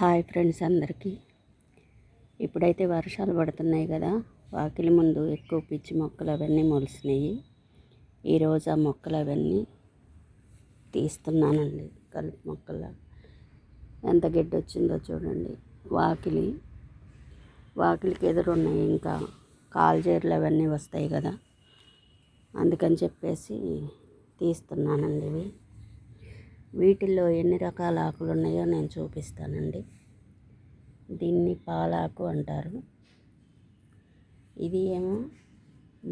Hi friends అందరికీ. ఇప్పుడైతే వర్షాలు పడుతున్నాయి కదా. వాకిలి ముందు ఎక్కువ పిచ్చి మొక్కలు అవన్నీ మొలిసినాయి. ఈరోజు ఆ మొక్కలు అవన్నీ తీస్తున్నానండి. కలుపు మొక్కల. ఎంత గడ్డి వచ్చిందో చూడండి. వాకిలి. వాకిలికి ఎదురున్నాయి ఇంకా కాల్జేర్లు అవన్నీ వస్తాయి కదా. అందుకని చెప్పేసి తీస్తున్నానండి ఇవి. వీటిల్లో ఎన్ని రకాల ఆకులు ఉన్నాయో నేను చూపిస్తానండి. దీన్ని పాలాకు అంటారు. ఇది ఏమో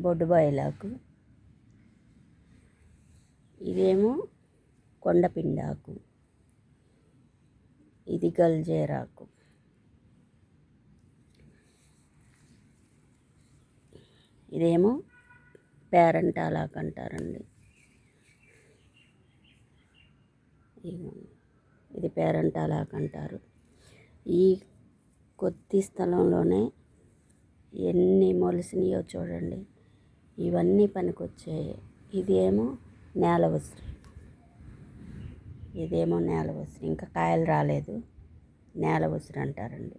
బొడ్డుబాయిలాకు ఇదేమో కొండపిండాకు ఇది గల్జేరాకు ఇదేమో పేరంటాలాకు అంటారండి. ఇది పేరంటాలాక్ అంటారు ఈ కొద్ది స్థలంలోనే ఎన్ని మొలిసినాయో చూడండి. ఇవన్నీ పనికొచ్చాయి. ఇదేమో నేల ఉసిరి ఇదేమో నేల ఉసిరి ఇంకా కాయలు రాలేదు. నేల ఉసిరి అంటారండి.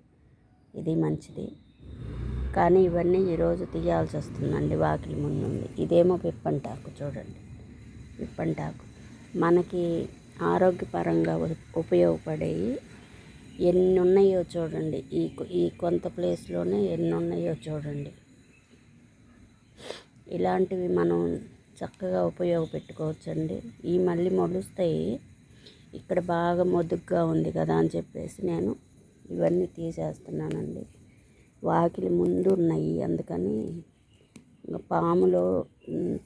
ఇది మంచిది. కానీ ఇవన్నీ ఈరోజు తీయాల్సి వస్తుందండి వాకిలి ముందు ఇదేమో పిప్పంటాకు చూడండి. పిప్పంటాకు. మనకి ఆరోగ్యపరంగా ఉపయోగపడేవి ఎన్ని ఉన్నాయో చూడండి. ఈ ఈ కొంత ప్లేస్లోనే ఎన్ని ఉన్నాయో చూడండి. ఇలాంటివి మనం చక్కగా ఉపయోగపెట్టుకోవచ్చండి. ఈ మళ్ళీ మొలుస్తాయి. ఇక్కడ బాగా మొదుగ్గా ఉంది కదా అని చెప్పేసి నేను ఇవన్నీ తీసేస్తున్నానండి. వాకిలి ముందు ఉన్నాయి. అందుకని ఇంకా పాములు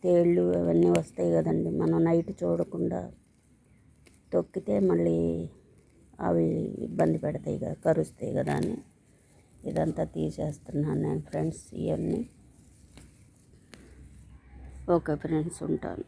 తేళ్ళు అవన్నీ వస్తాయి కదండి. మనం నైట్ చూడకుండా తొక్కితే మళ్ళీ అవి ఇబ్బంది పెడతాయి కదా కరుస్తాయి కదా అని ఇదంతా తీసేస్తున్నాను నేను ఫ్రెండ్స్ ఇవన్నీ. ఓకే ఫ్రెండ్స్ ఉంటాను.